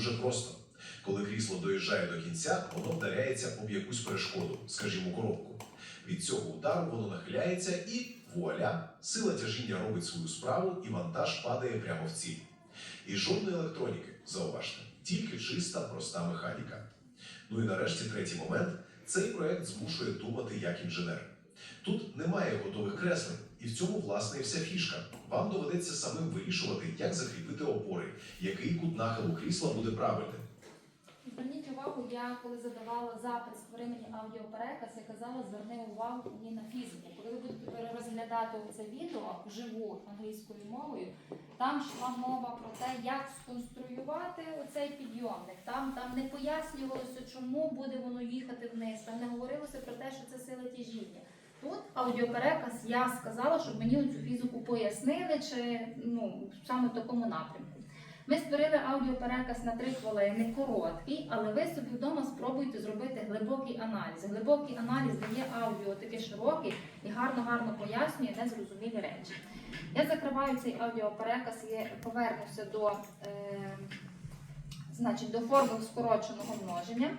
дуже просто. Коли крісло доїжджає до кінця, воно вдаряється об якусь перешкоду, скажімо, коробку. Від цього удару воно нахиляється і вуаля, сила тяжіння робить свою справу і вантаж падає прямо в ціль. І жодної електроніки, зауважте, тільки чиста проста механіка. Ну і нарешті третій момент цей проект змушує думати як інженер. Тут немає готових креслень, і в цьому власне і вся фішка. Вам доведеться самим вирішувати, як закріпити опори, який кут нахилу крісла буде правильним. Зверніть увагу, я коли задавала запит створи мені аудіопереказ, я казала, зверни увагу мені на фізику. Коли ви будете перерозглядати це відео вживу англійською мовою, там йшла мова про те, як сконструювати оцей підйомник. Там, там не пояснювалося, чому буде воно їхати вниз. Там не говорилося про те, що це сила тяжіння. Тут аудіопереказ я сказала, щоб мені цю фізику пояснили, чи ну саме в такому напрямку. Ми створили аудіопереказ на 3 хвилини, короткий, але ви собі вдома спробуйте зробити глибокий аналіз. Глибокий аналіз дає аудіо такий широкий і гарно-гарно пояснює незрозумілі речі. Я закриваю цей аудіопереказ і повернуся до, е, значить, до формул скороченого множення.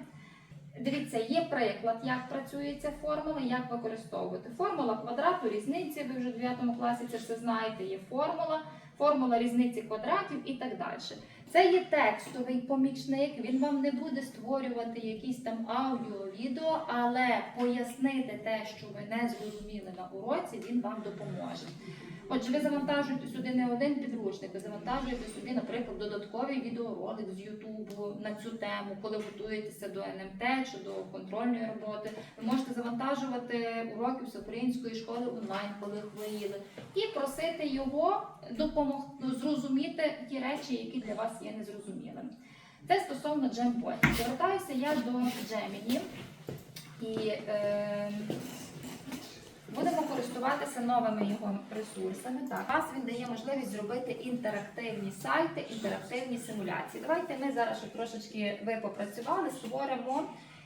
Дивіться, є приклад, як працює ця формула, як використовувати. Формула квадрату різниці, ви вже в 9 класі це все знаєте, є формула, формула різниці квадратів і так далі. Це є текстовий помічник, він вам не буде створювати якісь там аудіо, відео, але пояснити те, що ви не зрозуміли на уроці, він вам допоможе. Отже, ви завантажуєте сюди не один підручник, ви завантажуєте собі, наприклад, додатковий відеоролик з Ютубу на цю тему, коли готуєтеся до НМТ чи до контрольної роботи. Ви можете завантажувати уроки української школи онлайн, коли хворіли, і просити його допомогти зрозуміти ті речі, які для вас є незрозумілими. Це стосовно Jamboy. Повертаюся я до Gemini. І е, Будемо користуватися новими його ресурсами. Так, нас він дає можливість зробити інтерактивні сайти, інтерактивні симуляції. Давайте ми зараз, щоб трошечки ви попрацювали, створимо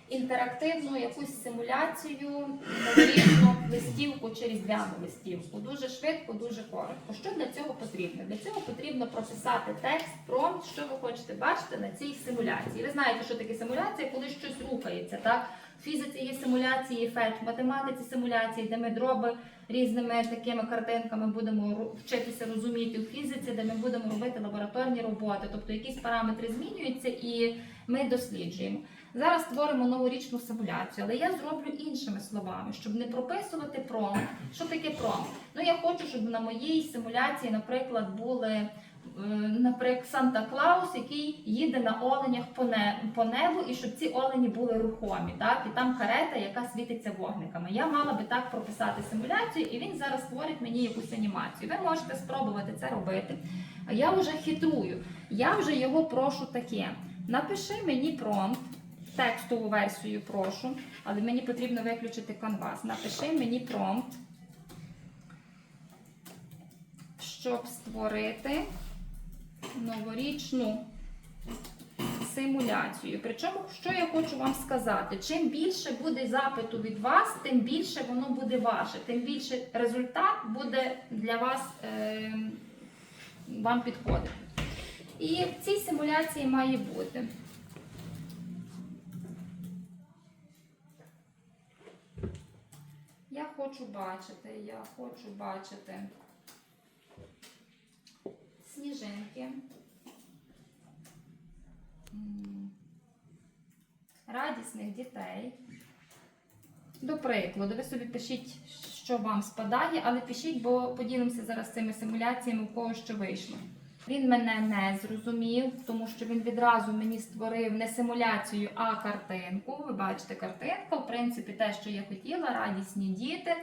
інтерактивну якусь симуляцію, новорічну листівку чи різдвяну листівку. Дуже швидко, дуже коротко. Що для цього потрібно? Для цього потрібно прописати текст про що ви хочете бачити на цій симуляції. Ви знаєте, що таке симуляція, коли щось рухається, так? В фізиці є симуляції, ефект, в математиці симуляції, де ми дроби різними такими картинками будемо вчитися розуміти у фізиці, де ми будемо робити лабораторні роботи, тобто якісь параметри змінюються і ми досліджуємо. Зараз створимо новорічну симуляцію, але я зроблю іншими словами, щоб не прописувати промпт. Що таке промпт? Ну я хочу, щоб на моїй симуляції, наприклад, були наприклад, Санта Клаус, який їде на оленях по, не, по небу, і щоб ці олені були рухомі, так? І там карета, яка світиться вогниками. Я мала би так прописати симуляцію, і він зараз створить мені якусь анімацію. Ви можете спробувати це робити. Я вже хитрую. Я вже його прошу таке. Напиши мені промпт, текстову версію прошу, але мені потрібно виключити канвас. Напиши мені промпт, щоб створити новорічну симуляцію. Причому, що я хочу вам сказати, чим більше буде запиту від вас, тим більше воно буде ваше, тим більше результат буде для вас е, вам підходити. І в цій симуляції має бути. Я хочу бачити, я хочу бачити сніжинки. Радісних дітей. До прикладу, ви собі пишіть, що вам спадає, але пишіть, бо поділимося зараз цими симуляціями, у кого що вийшло. Він мене не зрозумів, тому що він відразу мені створив не симуляцію, а картинку. Ви бачите, картинка, в принципі, те, що я хотіла, радісні діти.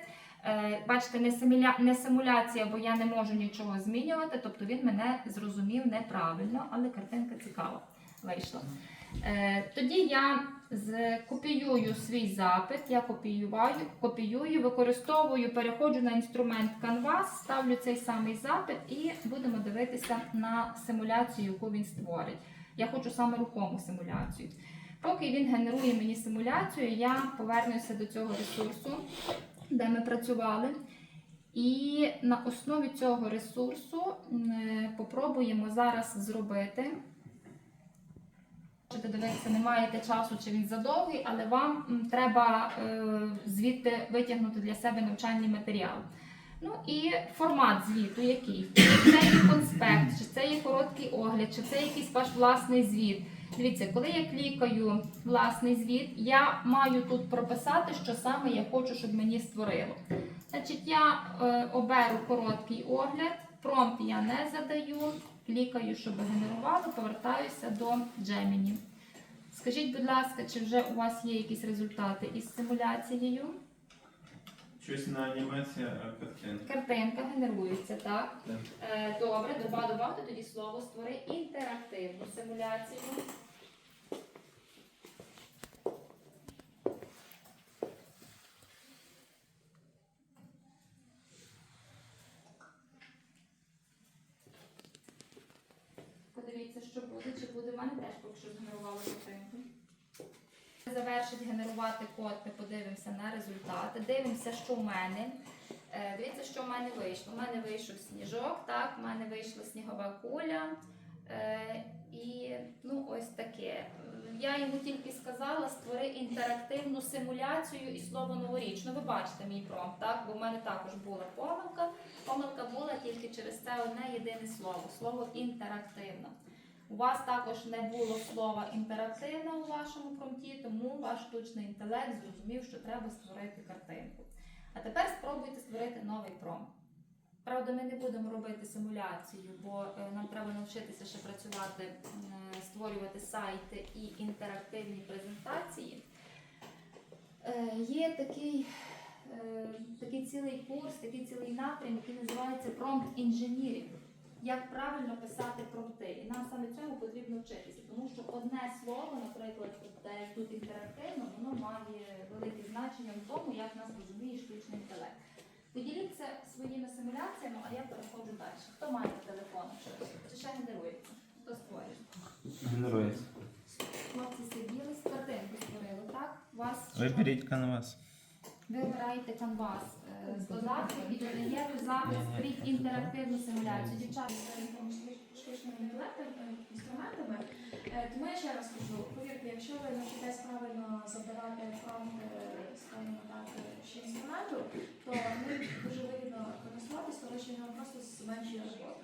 Е, Бачите, не, симуля... не симуляція, бо я не можу нічого змінювати. Тобто він мене зрозумів неправильно, але картинка цікава вийшла. Е, Тоді я копіюю свій запит, я копіюю, копіюю, використовую, переходжу на інструмент Canvas, ставлю цей самий запит і будемо дивитися на симуляцію, яку він створить. Я хочу саме рухому симуляцію. Поки він генерує мені симуляцію, я повернуся до цього ресурсу, де ми працювали. І на основі цього ресурсу е, попробуємо зараз зробити подивитися, не маєте часу, чи він задовгий, але вам треба е, звідти витягнути для себе навчальний матеріал. Ну і формат звіту який? Чи це є конспект, чи це є короткий огляд, чи це якийсь ваш власний звіт. Дивіться, коли я клікаю власний звіт, я маю тут прописати, що саме я хочу, щоб мені створило. Значить, я е, оберу короткий огляд, промпт я не задаю, клікаю, щоб генерувало, повертаюся до Gemini. Скажіть, будь ласка, чи вже у вас є якісь результати із симуляцією? Щось на анімація, а картинка. Картинка генерується, так? Так. Е, добре, доба добавте тоді слово створи інтерактивну симуляцію. Подивіться, що буде, чи буде в мене теж поки що згенерувала картинку. Завершить генерувати код, ми подивимося на результати. Дивимося, що в мене. Е, Дивіться, що в мене вийшло. У мене вийшов сніжок, так, в мене вийшла снігова куля. Е, і ну, ось таке. Я йому тільки сказала, створи інтерактивну симуляцію і слово новорічно. Ви бачите мій промпт, так? Бо в мене також була помилка. Помилка була тільки через це одне єдине слово слово інтерактивна. У вас також не було слова інтерактивна у вашому промпті, тому ваш штучний інтелект зрозумів, що треба створити картинку. А тепер спробуйте створити новий промпт. Правда, ми не будемо робити симуляцію, бо е, нам треба навчитися ще працювати, е, створювати сайти і інтерактивні презентації. Е, Є такий, такий цілий курс, такий цілий напрям, який називається Prompt Engineering. Як правильно писати промпти. І нам вчитися, тому що одне слово, наприклад, те, тут інтерактивно, воно має велике значення в тому, як нас розуміє штучний інтелект. Поділіться своїми симуляціями, а я переходжу далі. Хто має телефон? Чи ще генерується? Хто створює? Генерується. Хлопці сиділи, з картинку створили, так? Вас? Виберіть канвас. ви обираєте канвас е, з додатком і додаєте запис під інтерактивну симуляцію. Дівчата, інструментами. Е, Тому я ще раз кажу, повірте, якщо ви навчитесь правильно задавати фронти скажімо так, ще інструменту, то ми дуже вигідно користуватися, тому що нам просто зменшує роботу.